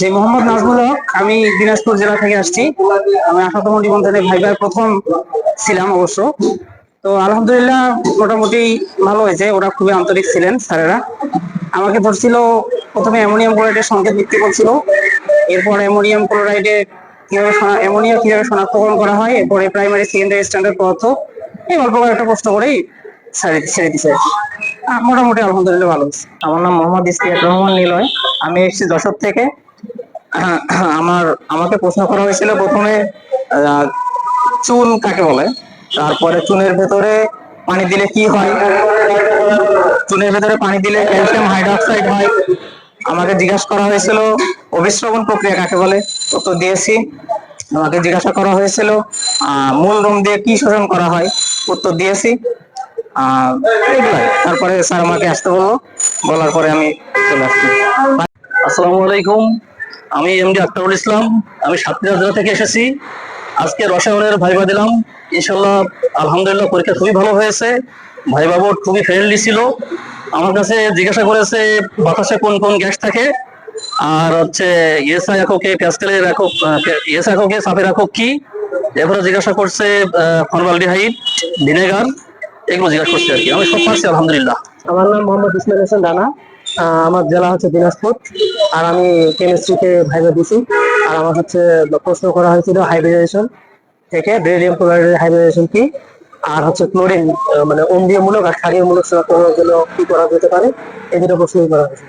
যে মোহাম্মদ নাজমুল হক, আমি দিনাজপুর জেলা থেকে আসছি। আমি আঠারোতম নিবন্ধনে ভাইবার প্রথম ছিলাম অবশ্য। তো আলহামদুলিল্লাহ মোটামুটি ভালো হয়েছে, ওরা খুবই আন্তরিক ছিলেন স্যারেরা। আমাকে ধরছিল প্রথমে অ্যামোনিয়াম ক্লোরাইডের সংকেত ভিত্তি করছিল। এরপর অ্যামোনিয়াম ক্লোরাইডে কীভাবে অ্যামোনিয়া কীভাবে শনাক্তকরণ করা হয়, এরপরে প্রাইমারি সেকেন্ডারি স্ট্যান্ডার্ড পদার্থ, এই অল্প একটা প্রশ্ন করেই ছেড়ে দিছে। মোটামুটি আলহামদুলিল্লাহ ভালো। হয়েছে আমার নাম মোহাম্মদ ইস্তিয়াক রহমান নিলয়। আমি এসেছি যশোর থেকে। আমার, আমাকে প্রশ্ন করা হয়েছিল প্রথমে চুন কাকে বলে? তারপরে চুনের ভেতরে পানি দিলে কি হয়? চুনের ভেতরে পানি দিলে ক্যালসিয়াম হাইড্রোক্সাইড হয়। আমাকে জিজ্ঞাসা করা হয়েছিল অভিশ্রবণ প্রক্রিয়া কাকে বলে? উত্তর দিয়েছি। আমাকে জিজ্ঞাসা করা হয়েছিল মূল রোম দিয়ে কি শোষণ করা হয়? উত্তর দিয়েছি। তারপরে স্যার আমাকে আসতে বলল। বলার পরে আমি চলে আসছি। আসসালামু আলাইকুম। আমি এমডি আক্তারুল ইসলাম। আমি সাতক্ষীরা থেকে এসেছি। আজকে রসায়নের ভাইবা দিলাম। ইনশাল্লাহ আলহামদুলিল্লাহ, পরীক্ষা খুবই ভালো হয়েছে। ভাইবা বোর্ড খুবই ফ্রেন্ডলি ছিল। আমার কাছে জিজ্ঞাসা করেছে, বাতাসে কোন কোন গ্যাস থাকে? আর হচ্ছে ইয়েসা এককে, প্যাসকেলের একক ইয়েসা এককে সাপের একক কি? এরপরে জিজ্ঞাসা করছে ফর্মালডিহাইড, ভিনেগার। এগুলো জিজ্ঞাসা করছে আর কি। আমি সব পারছি, আলহামদুলিল্লাহ। আমার নাম মোহাম্মদ ইসমাইল হোসেন রানা। আমার জেলা হচ্ছে দিনাজপুর। আর আমি কেমিস্ট্রিতে ভাইবা দিছি। আর আমার হচ্ছে প্রশ্ন করা হয়েছিল হাইব্রিডেশন থেকে বেরিয়াম ক্লোরাইডের হাইব্রিডেশন কি? আর হচ্ছে ক্লোরিন মানে অম্লীয়মূলক আর ক্ষারীয়মূলক শনাক্ত করার জন্য কি করা যেতে পারে? এই দুটো প্রশ্নই করা হয়েছে